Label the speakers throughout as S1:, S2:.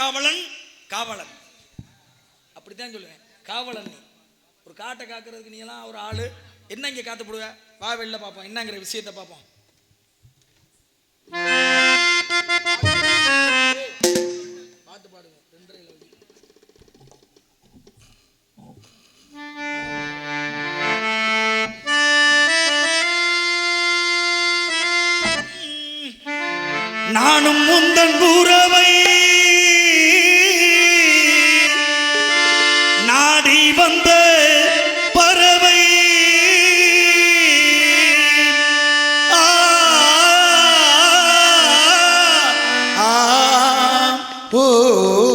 S1: காவலன் காவலன். அப்படித்தான் சொல்லுவேன். காவலன் ஒரு காட்டை காக்கிறதுக்கு நீ எல்லாம் ஒரு ஆள். என்ன இங்கே காத்து போடுவ? வா வெளில பார்ப்போம். என்னங்கிற விஷயத்தை பார்ப்போம். நானும் முந்தன் கூறவை போ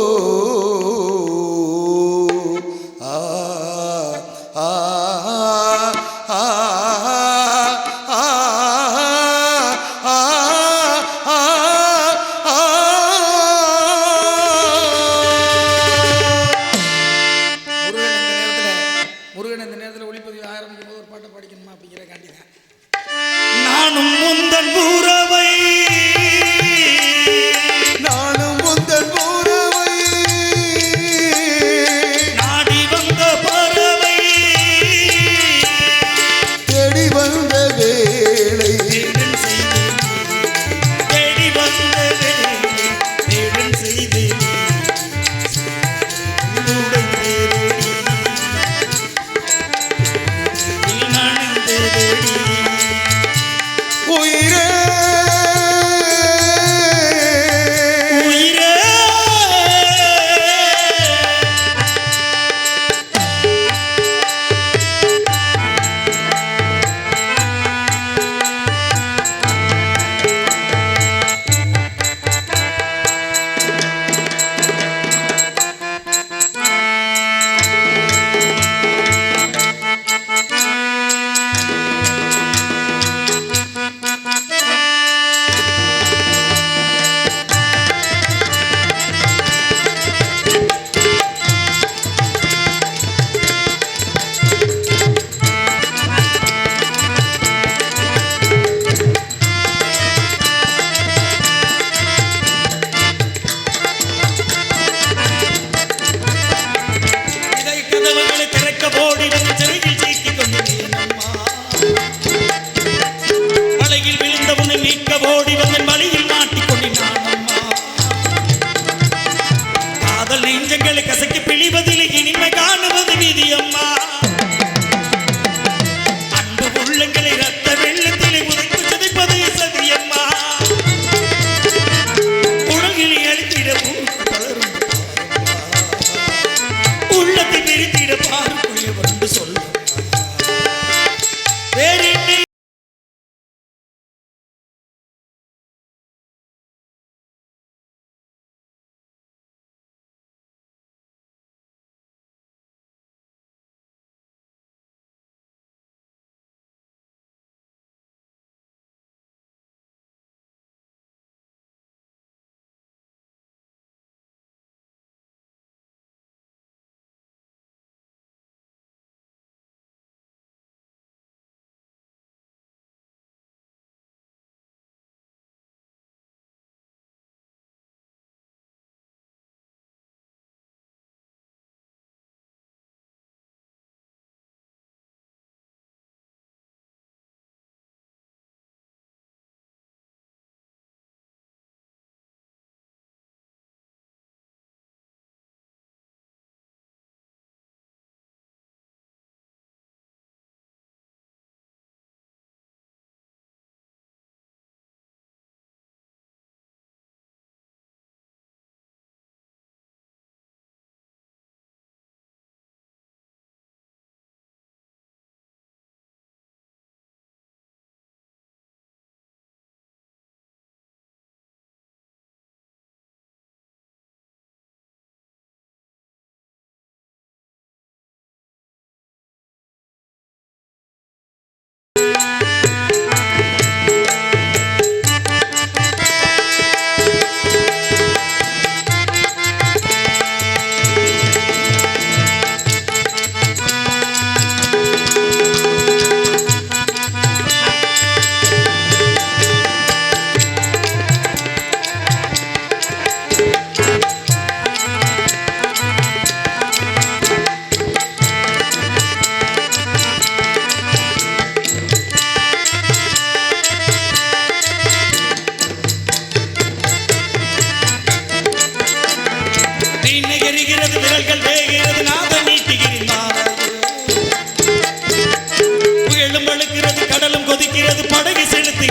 S1: தனது படகை செலுத்தி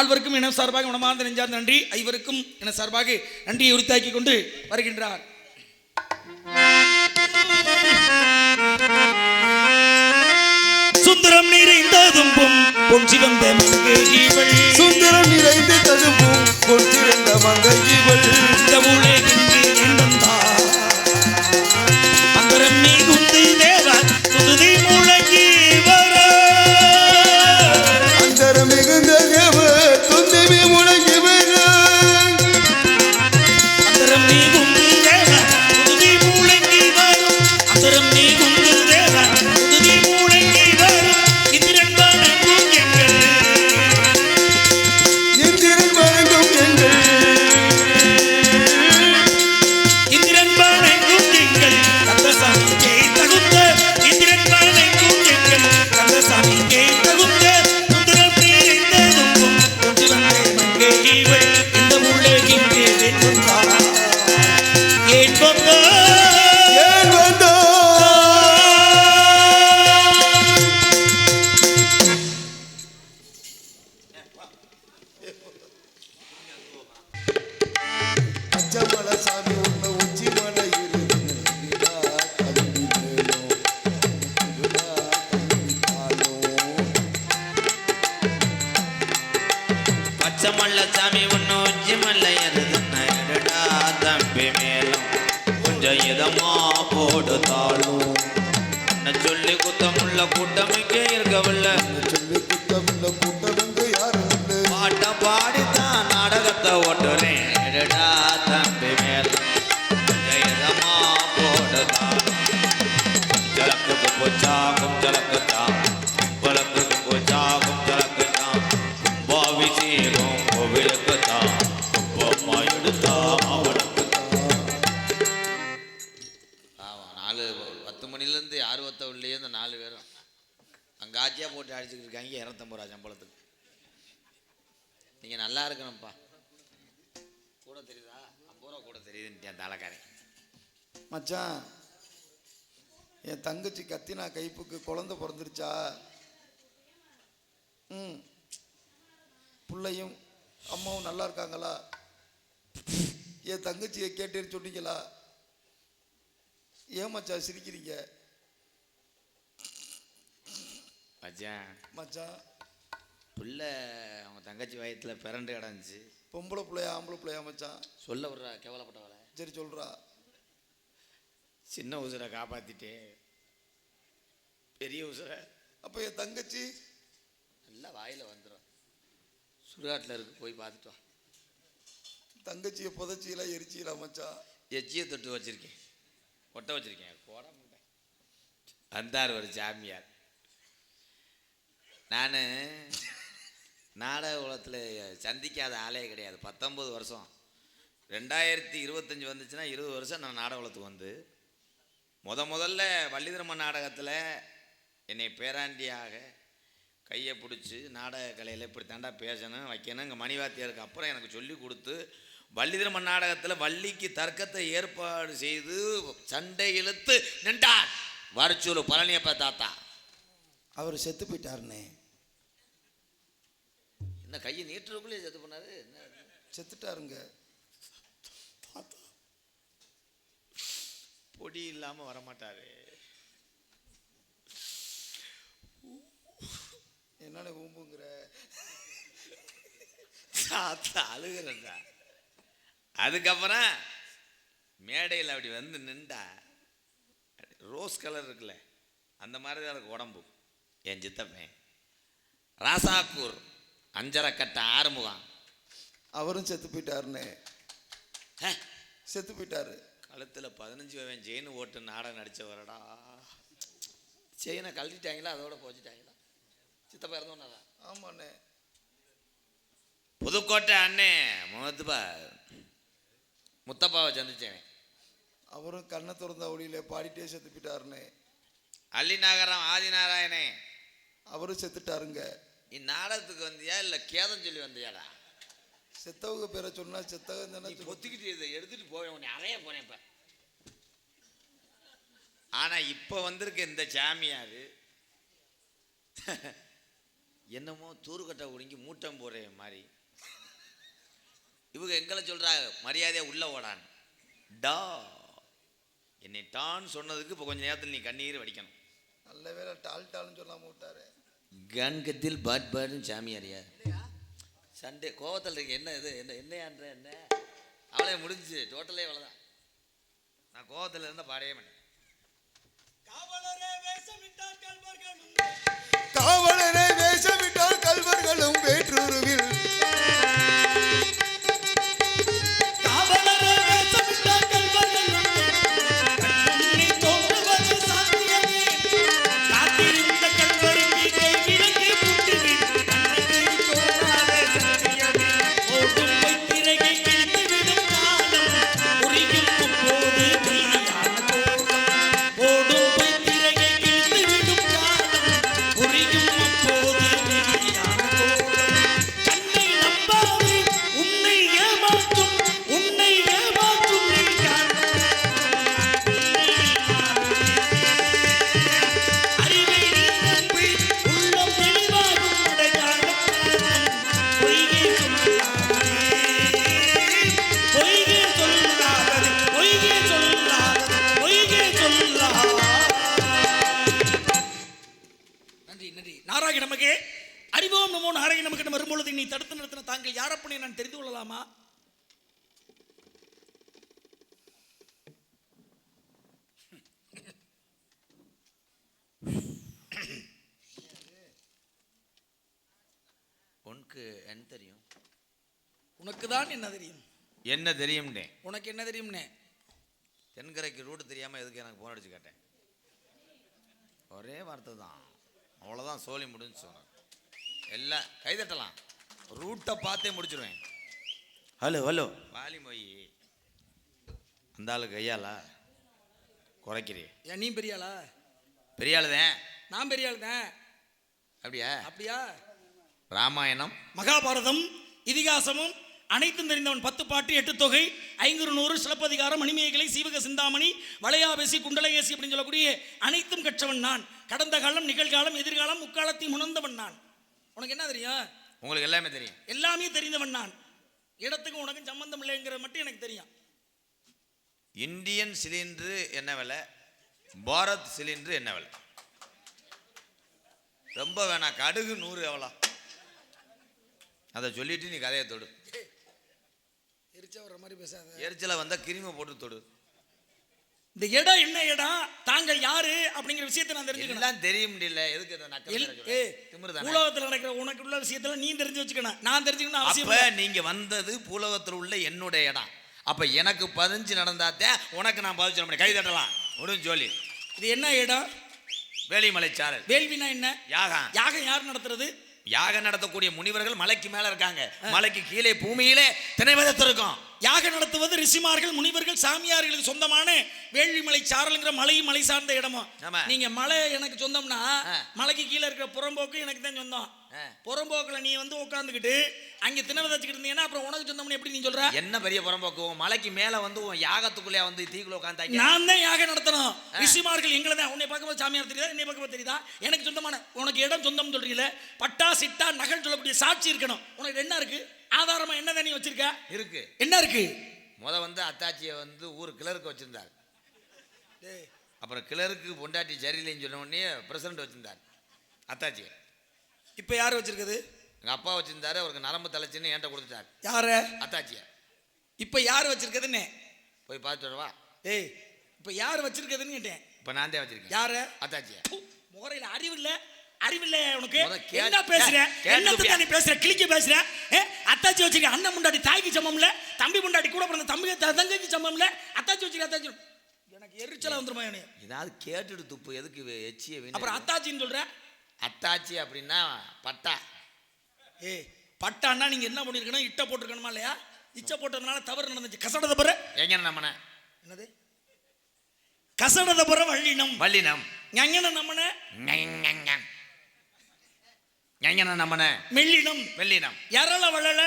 S1: நால்வருக்கும் இன சார்பாக உணமார்ந்த நெஞ்சார்ந்த நன்றி. ஐவருக்கும் என சார்பாக நன்றியை உரித்தாக்கி கொண்டு வருகின்றார். சுந்தரம் நிறைந்ததும் பொஞ்சி வந்த
S2: சுந்தரம் நிறைந்த
S1: ததும்பும் பொஞ்சி வந்த மங்கைகள் இந்த
S3: உலகின்
S2: மச்சான் என் தங்கச்சி கத்தினா கைப்புக்கு குழந்த பிறந்துருச்சா? ம். பிள்ளையும் அம்மாவும் நல்லா இருக்காங்களா? என் தங்கச்சியை கேட்டேன்னு சொன்னீங்களா? ஏன் மச்சா சிரிக்கிறீங்க?
S3: மச்சான்.
S2: மச்சான்.
S3: பிள்ளை அவங்க தங்கச்சி வயத்தில் பிறண்டு கிடந்துச்சு.
S2: பொம்பளை பிள்ளையா ஆம்பளை பிள்ளையா மச்சான்?
S3: சொல்ல விட்றா கேவலப்பட்டவளை
S2: சரி சொல்கிறா
S3: சின்ன உசுரை காப்பாத்திட்டே பெரிய உசுரை.
S2: அப்ப என் தங்கச்சி
S3: நல்லா வாயில வந்துடும் சுடுகாட்டில் இருக்கு போய் பார்த்துட்டு வா.
S2: தங்கச்சியை புதைச்சியில எரிச்சியில மச்சான்
S3: எச்சியை தொட்டு வச்சிருக்கேன். ஒட்ட வச்சிருக்கேன். போட மாட்டேன் வந்தார் ஒரு சாமியார். நான் நாடக உலகத்தில் சந்திக்காத ஆளே கிடையாது. பத்தொம்பது வருஷம். ரெண்டாயிரத்தி இருபத்தஞ்சி வந்துச்சுன்னா இருபது வருஷம் நான் நாடக உலகத்துக்கு வந்து முத முதல்ல வள்ளிதிரம நாடகத்தில் என்னை பேராண்டியாக கையை பிடிச்சி நாடக கலையில் இப்படி தாண்டா பேசணும் வைக்கணும் இங்கே மணிவாத்தியாருக்கு அப்புறம் எனக்கு சொல்லி கொடுத்து வள்ளிதிரம நாடகத்தில் வள்ளிக்கு தர்க்கத்தை ஏற்பாடு செய்து சண்டை இழுத்து நின்றார். வரச்சூர் பழனியப்ப தாத்தா.
S2: அவர் செத்து போயிட்டாருண்ணே.
S3: என்ன கையை நீட்டுறதுக்குள்ளே செத்து பண்ணாரு என்ன?
S2: செத்துட்டாருங்க.
S3: பொடி இல்லாமல் வரமாட்டாரு.
S2: என்னன்னு ஊம்புங்கிற
S3: தாத்தா அழுகிறதா அதுக்கப்புறம் மேடையில் அப்படி வந்து நின்றா ரோஸ் கலர் இருக்குல்ல அந்த மாதிரி தான் இருக்கு உடம்பு. என் சித்தப்பேன் ராசாக்கூர் அஞ்சரை கட்ட ஆறுமுகம்.
S2: அவரும் செத்து போயிட்டாருண்ணே
S3: ஹே,
S2: செத்து போயிட்டாரு.
S3: கழுத்தில் பதினஞ்சு வயன் செயின் ஓட்டு நாடகம் நடித்தவரடா செயினை கழட்டிட்டாங்களா? அதோட போச்சுட்டாங்களா? சித்தப்பா இருந்தோன்னா
S2: ஆமாண்ணே.
S3: புதுக்கோட்டை அண்ணே முகத்துப்பா. முத்தப்பாவை சந்திச்சேன்.
S2: அவரும் கண்ணை திறந்த ஒளியில பாடிட்டே செத்து போயிட்டாருண்ணே
S3: அள்ளிநகரம் ஆதிநாராயணே
S2: அவரும் செத்துட்டாருங்க.
S3: நீ நாடகத்துக்கு வந்தியா? இல்லை கேதம் சொல்லி வந்தியாடா?
S2: செத்தவங்க பேரை சொன்னா செத்தவங்க தானே.
S3: பொத்திக்கிட்டு இதை எடுத்துட்டு போவேன் உன்னை அறைய போனேன் இப்ப ஆனா இப்ப வந்திருக்க இந்த சாமியாரு என்னமோ தூருக்கட்டை ஒடுங்கி மூட்டம் போடுற மாதிரி. இவங்க எங்களை சொல்றாங்க மரியாதையா உள்ள ஓடான் டா என்னை டான் சொன்னதுக்கு இப்போ கொஞ்ச நேரத்தில் நீ கண்ணீர் வடிக்கணும்.
S2: நல்ல வேலை டால் டால்னு சொல்லாம விட்டாரு.
S3: கண்கத்தில் பாட் பாட்னு சாமியாரியா சண்டே கோவத்தில் இருக்கு என்ன இது? என்ன என்னையான்ற என்ன? அவளே முடிஞ்சு டோட்டலே அவ்வளோதான் நான் கோவத்தில் இருந்தால் பாடவே மாட்டேன்.
S1: காவலரே வேஷமிட்டார் கல்வர்களும்
S2: காவலரை வேஷமிட்டால் கல்வர்களும் வேற்றுருவில்.
S1: நீ தடுத்து நிறுத்தின தாங்கள் யாரப்பனை நான் தெரிந்து கொள்ளலாமா?
S3: உனக்கு என்ன தெரியும்?
S1: உனக்கு தான் என்ன தெரியும்?
S3: என்ன தெரியும்னே.
S1: உனக்கு என்ன தெரியும்னே?
S3: தென்கரைக்கு ரூட் தெரியாமல் எதுக்கு எனக்கு ஃபோன் அடிச்சு கேட்டேன்? ஒரே வார்த்தை தான். அவ்வளோதான் சோலி முடிஞ்சு உனக்கு. எல்லாம் கைதட்டலாம் ரூட்டை பார்த்தே முடிச்சிருவேன். Hello hello. வாலி மொய் அந்த ஆளு கையாலா குறைக்கிறே.
S1: ஏன் நீ பெரிய ஆளா?
S3: பெரிய ஆளு தான்
S1: நான் பெரிய ஆள் தான்
S3: அப்படியா?
S1: அப்படியா?
S3: ராமாயணம்.
S1: மகாபாரதம் இதிகாசமும் அனைத்தும் தெரிந்தவன் பத்து பாட்டு எட்டு தொகை ஐங்குறு நூறு சிலப்பதிகாரம் மணிமேகலை சீவக சிந்தாமணி வளையாபேசி குண்டலகேசி அப்படின்னு சொல்லக்கூடிய அனைத்தும் கற்றவன் நான். கடந்த காலம் நிகழ்காலம் எதிர்காலம் முக்காலத்தையும் உணர்ந்தவன் நான். உனக்கு என்ன தெரியும்?
S3: உங்களுக்கு எல்லாமே தெரியும்.
S1: எல்லாமே தெரிந்தவன் நான். இடத்துக்கும் உனக்கும் சம்பந்தம் இல்லைங்கிறது மட்டும் எனக்கு தெரியும்.
S3: இந்தியன் சிலிண்டரு என்ன விலை? பாரத் சிலிண்டரு என்ன விலை? ரொம்ப வேணாம் கடுகு நூறு எவ்வளோ? அதை சொல்லிட்டு நீ கதையை தொடு.
S1: எரிச்சா வர மாதிரி பேசாத.
S3: எரிச்சல வந்தா கிருமி போட்டு தொடு.
S1: இந்த இடம் என்ன இடம் தாங்கள் யாரு? அப்படிங்கிற விஷயத்தை நான் தெரிஞ்சுக்கணும்.
S3: தெரிய முடியல. எதுக்கு?
S1: உலகத்துல நடக்கிற உனக்கு உள்ள விஷயத்துல நீ தெரிஞ்சு வச்சுக்கணும். நான் தெரிஞ்சுக்கணும் அவசியம்.
S3: நீங்க வந்தது பூலகத்தில் உள்ள என்னுடைய இடம். அப்ப எனக்கு பதிஞ்சு நடந்தாத்தே உனக்கு நான் பதில் சொல்ல முடியும். கை தட்டலாம். முடிஞ்சு சொல்லி
S1: இது என்ன இடம்?
S3: வேலிமலை சாரல்
S1: வேள்வினா என்ன?
S3: யாகம்.
S1: யாகம் யார் நடத்துறது?
S3: யாகம் நடத்தக்கூடிய முனிவர்கள் மலைக்கு மேல இருக்காங்க மலைக்கு கீழே பூமியிலே திணைவதத்து இருக்கும்
S1: யாகம் நடத்துவது ரிஷிமார்கள் முனிவர்கள் சாமியார்களுக்கு சொந்தமான வேள்விமலை சாரலுங்கிற மலையும் மலை சார்ந்த இடமும். நீங்க மலை எனக்கு சொந்தம்னா. மலைக்கு கீழே இருக்கிற புறம்போக்கு எனக்கு தான் சொந்தம். புறம்போக்குல நீ வந்து உட்காந்துக்கிட்டு அங்க திணை விதைச்சுக்கிட்டு இருந்தீங்கன்னா அப்புறம் உனக்கு சொந்தம்னு எப்படி நீ சொல்ற?
S3: என்ன பெரிய புறம்போக்கு? உன் மலைக்கு மேல வந்து உன் யாகத்துக்குள்ளே வந்து தீக்குள்ள உட்காந்தாங்க
S1: நான் தான் யாகம் நடத்தணும். ரிஷிமார்கள் எங்களை தான். உன்னை பார்க்கும்போது சாமியார் தெரியுதா? என்னை பார்க்கும்போது தெரியுதா? எனக்கு சொந்தமான உனக்கு இடம் சொந்தம் சொல்றீங்களே பட்டா சிட்டா நகல் சொல்லக்கூடிய சாட்சி இருக்கணும். உனக்கு என்ன இருக்கு? ஆதாரமா என்ன நீ வச்சிருக்க?
S3: இருக்கு.
S1: என்ன இருக்கு?
S3: முத வந்து அத்தாச்சியை வந்து ஊர் கிளருக்கு வச்சிருந்தார். அப்புறம் கிளருக்கு பொண்டாட்டி சரியில்லைன்னு சொன்ன உடனே பிரசிடண்ட் வச்சிருந்தார். அத்தாச்சி
S1: இப்ப யார் வச்சிருக்குது?
S3: எங்க அப்பா வச்சிருந்தாரு அவருக்கு நரம்பு தலைச்சுன்னு என்கிட்ட கொடுத்துட்டார்.
S1: யார?
S3: அத்தாச்சியை.
S1: இப்ப யார் வச்சிருக்குதுன்னு?
S3: போய் பார்த்துட்டு வரவா?
S1: ஏய் இப்ப யார் வச்சிருக்குதுன்னு கேட்டேன்.
S3: இப்போ நான் தான் வச்சிருக்கேன்.
S1: யார?
S3: அத்தாச்சியை.
S1: முகரையில் அறிவு இல்ல அறிவு இல்ல உனக்கு என்ன பேசுற? என்னத்துக்கு? நீ பேசுற? கிளிக்க பேசுற? அத்தாச்சி வச்சிருக்க அண்ணன் முண்டாடி தாய்க்கு சமம் இல்ல தம்பி முண்டாடி கூட பிறந்த தம்பி த- தங்கைக்கு சமம் இல்ல அத்தாச்சி வச்சிருக்க அத்தாச்சி எனக்கு எரிச்சலா வந்துருமா
S3: ஏதாவது கேட்டுட்டு துப்பு. எதுக்கு வே- எச்சிய
S1: அப்புறம் அத்தாச்சின்னு சொல்ற?
S3: அத்தாச்சி அப்படின்னா பட்டா.
S1: ஏய் பட்டான்னா நீங்க என்ன பண்ணிருக்கணும்? இட்ட போட்டிருக்கணுமா இல்லையா? இச்ச போட்டதுனால தவறு நடந்துச்சு. கசடத பிற.
S3: எங்க நம்மன?
S1: என்னது? கசடத பிற வள்ளினம்.
S3: வள்ளினம்.
S1: ஞங்கன நம்மன?
S3: எங்கன நம்மன?
S1: மெல்லினம்.
S3: வெள்ளினம்
S1: எரள வளல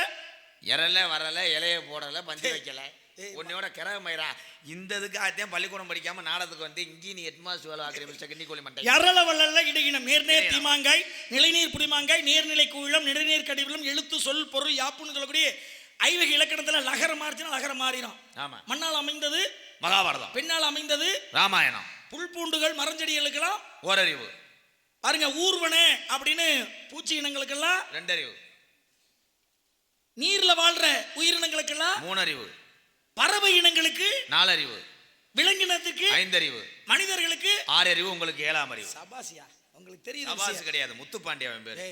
S3: இறல வரல இலைய போடல பந்தி வைக்கல.
S1: ஏய்,
S3: உன்னையோட கிரக மயிரா? இந்த இதுக்காகத்தான் பள்ளிக்கூடம் படிக்காம நாடகத்துக்கு வந்து இங்கேயும் நீ ஹெட்மாஸ்டர் வேலை ஆக்கிற மிஸ்டர் கிண்ணி கோழி மண்டை.
S1: எரள வளல இடையினம் நேர்நேர். தீமாங்காய் நிலைநீர் புடிமாங்காய் நேர்நிலை குவிலம் நெடுநீர் கடிவிலம் எழுத்து சொல் பொருள் யாப்புன்னு சொல்லக்கூடிய ஐவகை இலக்கணத்துல லகரம் மாறிச்சுன்னா லகரம் மாறிடும்
S3: ஆமா.
S1: மண்ணால் அமைந்தது
S3: மகாபாரதம்.
S1: பெண்ணால் அமைந்தது
S3: ராமாயணம்.
S1: புல் பூண்டுகள் மரஞ்செடிகளுக்கெல்லாம்
S3: ஓரறிவு.
S1: பாருங்க ஊர்வனே அப்படின்னு பூச்சி இனங்களுக்கெல்லாம்
S3: ரெண்டறிவு.
S1: நீர்ல வாழ்ற உயிரினங்களுக்கெல்லாம்
S3: மூணறிவு.
S1: பறவை இனங்களுக்கு
S3: நாலறிவு.
S1: விலங்கினத்துக்கு
S3: ஐந்தறிவு.
S1: மனிதர்களுக்கு
S3: ஆறறிவு உங்களுக்கு ஏழாம் அறிவு.
S1: சபாசியா. உங்களுக்கு தெரியுது
S3: சபாசு
S1: விஷயம்.
S3: கிடையாது. முத்துப்பாண்டி அவன் பேரு.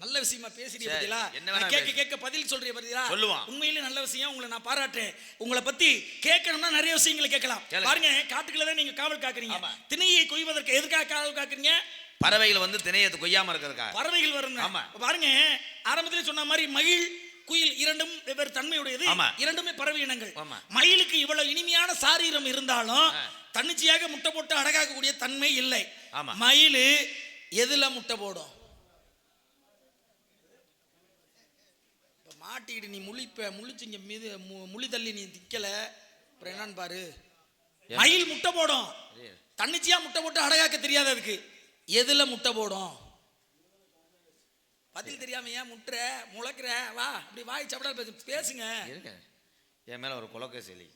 S1: நல்ல விஷயமா பேசுறீங்க பாத்தீங்களா
S3: என்ன
S1: கேட்க. கேட்க பதில் சொல்றீங்க பாத்தீங்களா
S3: சொல்லுவான்.
S1: உண்மையிலே நல்ல விஷயம் உங்களை நான் பாராட்டுறேன். உங்களை பத்தி கேட்கணும்னா நிறைய விஷயங்களை கேட்கலாம். பாருங்க காட்டுக்குள்ள தான் நீங்க காவல் காக்குறீங்க. திணையை கொய்வதற்கு எதுக்காக காவல் காக்குறீங்க?
S3: பறவைகள் வந்து திணையத்தை கொய்யாம இருக்கிறதுக்கா?
S1: பறவைகள் வருங்க
S3: ஆமா.
S1: பாருங்க ஆரம்பத்திலே சொன்ன மாதிரி மயில் குயில் இரண்டும் வெவ்வேறு தன்மையுடையது. இரண்டுமே பறவை இனங்கள். மயிலுக்கு இவ்வளவு இனிமையான சாரீரம் இருந்தாலும். தன்னிச்சையாக முட்டை போட்டு அடகாக்கக்கூடிய தன்மை இல்லை. மயில் எதுல முட்டை போடும்? மாட்டிக்கிட்டு நீ முழிப்ப முழிச்சிங்க மீது மு- முழி தள்ளி நீ திக்கல அப்புறம் என்னன்னு பாரு? மயில் முட்டை போடும். தன்னிச்சையா முட்டை போட்டு அடகாக்க தெரியாது அதுக்கு. எதுல முட்டை போடும்? பதில் தெரியாம ஏன் முட்டுற முளைக்கிற? வா இப்படி வாய் சாப்பிடா பேசு பேசுங்க.
S3: இருங்க. என் மேல ஒரு குலக்க செலி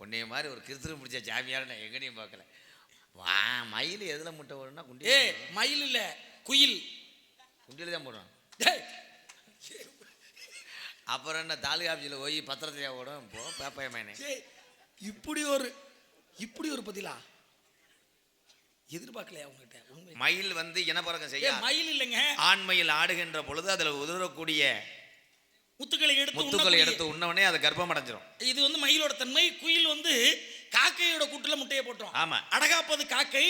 S3: உன்னைய மாதிரி ஒரு கிருத்திரம் பிடிச்ச ஜாமியார் நான் எங்கனையும் பார்க்கல. வா மயில் எதுல முட்டை போடுனா குண்டி
S1: ஏ மயில் இல்ல குயில்.
S3: குண்டியில தான் போடுறான் அப்புறம் என்ன தாலுகா ஆஃபீஸில் போய் பத்திரத்தையா ஓடும் போ பேப்பைய மேனே
S1: ஏய், இப்படி ஒரு இப்படி ஒரு பதிலா? எதிர்பார்க்கலையா உங்ககிட்ட
S3: மயில் வந்து இனப்பறக்கம் செய்ய
S1: மயில் இல்லைங்க
S3: ஆண்மயில் ஆடுகின்ற பொழுது அதுல உதிரக்கூடிய
S1: முத்துக்களை எடுத்து
S3: முத்துக்களை எடுத்து உண்ணவனே அது கர்ப்பம் அடைஞ்சிரும்
S1: இது வந்து மயிலோட தன்மை குயில் வந்து காக்கையோட கூட்டுல முட்டையை போட்டோம்
S3: ஆமா.
S1: அடகாப்பது காக்கை.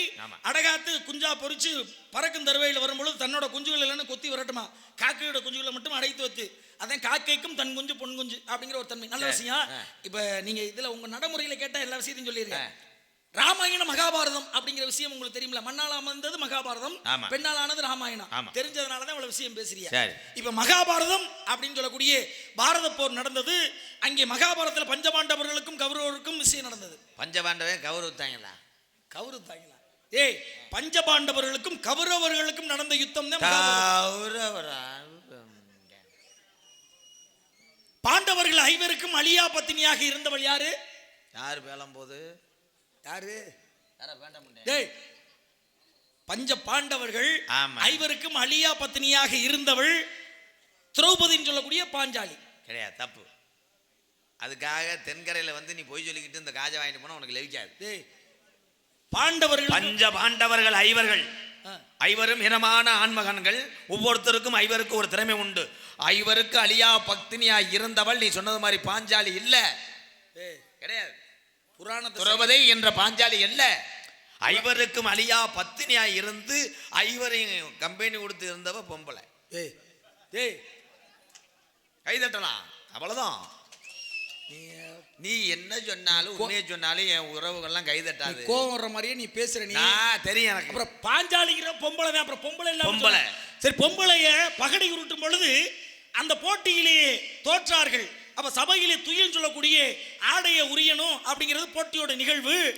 S1: அடகாத்து குஞ்சா பொறிச்சு பறக்கும் தருவையில் வரும்பொழுது தன்னோட குஞ்சுகள் இல்லைன்னு கொத்தி விரட்டுமா காக்கையோட குஞ்சுகளை மட்டும் அடைத்து வச்சு அதான் காக்கைக்கும் தன் குஞ்சு பொன் குஞ்சு அப்படிங்கிற ஒரு தன்மை நல்ல. விஷயம். இப்ப நீங்க இதுல உங்க நடைமுறையில கேட்டா எல்லா விஷயத்தையும்
S3: ஆ.
S1: ராமாயணம் மகாபாரதம் அப்படிங்கிற விஷயம் உங்களுக்கு தெரியுமில்ல மண்ணால் அமர்ந்தது மகாபாரதம். பெண்ணால் ஆனது ராமாயணம்.
S3: ஆமா.
S1: தெரிஞ்சதுனால தான் இவ்வளவு விஷயம் பேசுறீங்க. இப்ப மகாபாரதம் அப்படின்னு சொல்லக்கூடிய பாரத போர் நடந்தது. அங்கே மகாபாரதத்துல பஞ்சபாண்டவர்களுக்கும் கௌரவருக்கும் விஷயம் நடந்தது.
S3: பஞ்சபாண்டவே கௌரவித்தாங்களா?
S1: கௌரவ தாங்களா ஏய் பஞ்சபாண்டவர்களுக்கும் கௌரவர்களுக்கும் நடந்த யுத்தம் தான்
S3: கௌரவரா?
S1: பாண்டவர்கள் ஐவருக்கும் அலியா பத்தினியாக இருந்தவள் யாரு?
S3: யார் பேலம் போது?
S1: யாரு?
S3: யாரா வேண்டாம்
S1: டேய் பஞ்ச பாண்டவர்கள்
S3: ஆமா.
S1: ஐவருக்கும் அழியா பத்தினியாக இருந்தவள் திரௌபதின்னு சொல்லக்கூடிய பாஞ்சாலி.
S3: கிடையாது தப்பு. அதுக்காக தென்கரையில் வந்து நீ பொய் சொல்லிக்கிட்டு இந்த காஜை வாங்கிட்டு போனால் உனக்கு லெவிக்காது.
S1: டேய், பாண்டவர்கள்
S3: பஞ்ச பாண்டவர்கள் ஐவர்கள். ஐவரும் இனமான ஆண்மகன்கள். ஒவ்வொருத்தருக்கும் ஐவருக்கு ஒரு திறமை உண்டு. ஐவருக்கு அழியா பக்தினியா இருந்தவள். நீ சொன்னது மாதிரி பாஞ்சாலி இல்ல.
S1: டேய்,
S3: கிடையாது.
S1: புராணத்தை
S3: துறவதை என்ற பாஞ்சாலி அல்ல. ஐவருக்கும் அழியா பத்தினியா இருந்து ஐவரையும் கம்பெனி கொடுத்து இருந்தவ பொம்பளை.
S1: டேய், டேய்,
S3: கைதட்டலாம் அவ்வளவுதான்.
S1: நீ
S3: என்ன சொன்னாலும் உண்மையை சொன்னாலும் என் உறவுகள்லாம் கைதட்டாது
S1: கோவம் வர்ற மாதிரியே நீ பேசுற நீ.
S3: தெரியும் எனக்கு.
S1: அப்புறம் பாஞ்சாலிங்கிற பொம்பளை தான் அப்புறம் பொம்பளை இல்லாம
S3: பொம்பளை.
S1: சரி பொம்பளைய பகடை உருட்டும் பொழுது அந்த போட்டியிலே தோற்றார்கள். அப்ப சபையிலே துயில் சொல்லக்கூடிய ஆடையை உரியணும் அப்படிங்கிறது போட்டியோட நிகழ்வு.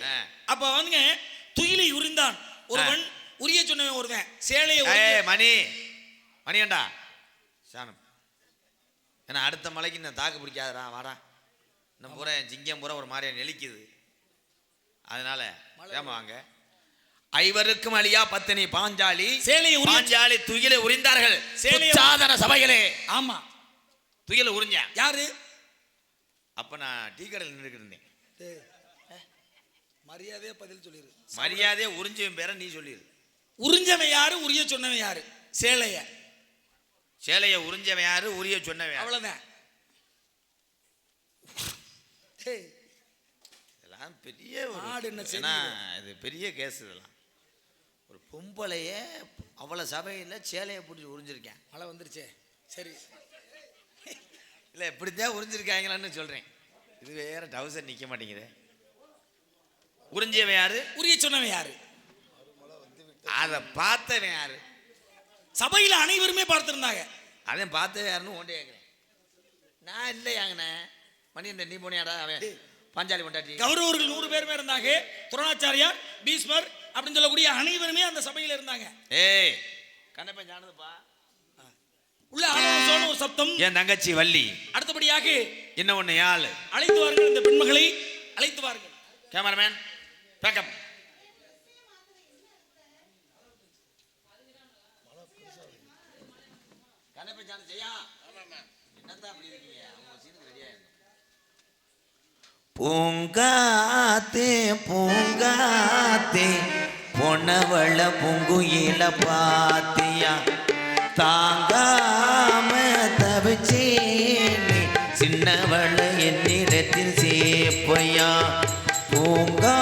S1: அப்ப வந்துங்க துயிலை உரிந்தான். ஒருவன் உரிய சொன்னவன் ஒருவன் சேலையை
S3: ஏய் மணி. மணியண்டா சாணம். ஏன்னா அடுத்த மலைக்கு இந்த தாக்கு பிடிக்காதடா வாடா. இந்த பூரா என் சிங்கம் பூரா ஒரு மாதிரியா நெளிக்குது. அதனால ஏமா வாங்க. ஐவருக்கும் அழியா பத்தினி பாஞ்சாலி.
S1: சேலையை
S3: பாஞ்சாலி துயிலை உரிந்தார்கள்.
S1: சேலையை-
S3: சாதன சபைகளே.
S1: ஆமா.
S3: துயிலை உறிஞ்சேன்
S1: யாரு?
S3: அப்ப நான் டீ கடையில் நின்றுக்கிட்டு இருந்தேன்.
S1: மரியாதையா பதில் சொல்லிரு.
S3: மரியாதையை உறிஞ்சவன் பேரை நீ சொல்லிடு
S1: உறிஞ்சவன் யாரு உரிய சொன்னவன் யாரு? சேலைய.
S3: சேலையை உறிஞ்சவன் யாரு உரிய சொன்னவன்
S1: டேய்,
S3: இதெல்லாம் பெரிய
S1: நாடு என்ன
S3: இது பெரிய கேஸ் இதெல்லாம். ஒரு பொம்பளைய அவ்வளோ சபையில் சேலையை பிடிச்சி உறிஞ்சிருக்கேன்.
S1: மழை வந்துருச்சே. சரி.
S3: இல்லை இப்படித்தான் உறிஞ்சிருக்காங்களான்னு சொல்கிறேன் இது வேற டவுசர் நிற்க மாட்டேங்குது. உறிஞ்சியவன் யாரு?
S1: உரிய சொன்னவன் யாரு?
S3: அதை பார்த்தவன் யாரு?
S1: சபையில அனைவருமே பார்த்திருந்தாங்க.
S3: அதையும் பார்த்தவன் யாருன்னு ஓண்டே கேட்குறேன் நான் இல்லையாங்கண்ணே. மணி இந்த நீ போனியாடா அவன் பஞ்சாலி கொண்டாட்டி
S1: கௌரவர்கள் நூறு பேருமே இருந்தாங்க. துரோணாச்சாரியார் பீஸ்மர் அப்படின்னு சொல்லக்கூடிய அனைவருமே அந்த சபையில இருந்தாங்க.
S3: ஏய் கண்ணப்பன் ஜானதுப்பா
S1: உள்ள ஆலோசனை ஒரு சப்தம்.
S3: என் தங்கச்சி வள்ளி.
S1: அடுத்தபடியாக
S3: என்ன ஒன்று யாழ்?
S1: அழைத்து வாருங்கள் இந்த பெண்மகளை. அழைத்து வாருங்கள்
S3: கேமராமேன் பேக்கப் பூங்காத்தே பூங்காத்தே பொன்னவள பூங்குயில பாத்தியா? தாங்காம தவிச்சேனே. சின்னவள என்னிடத்தில் சேப்பையா? பூங்கா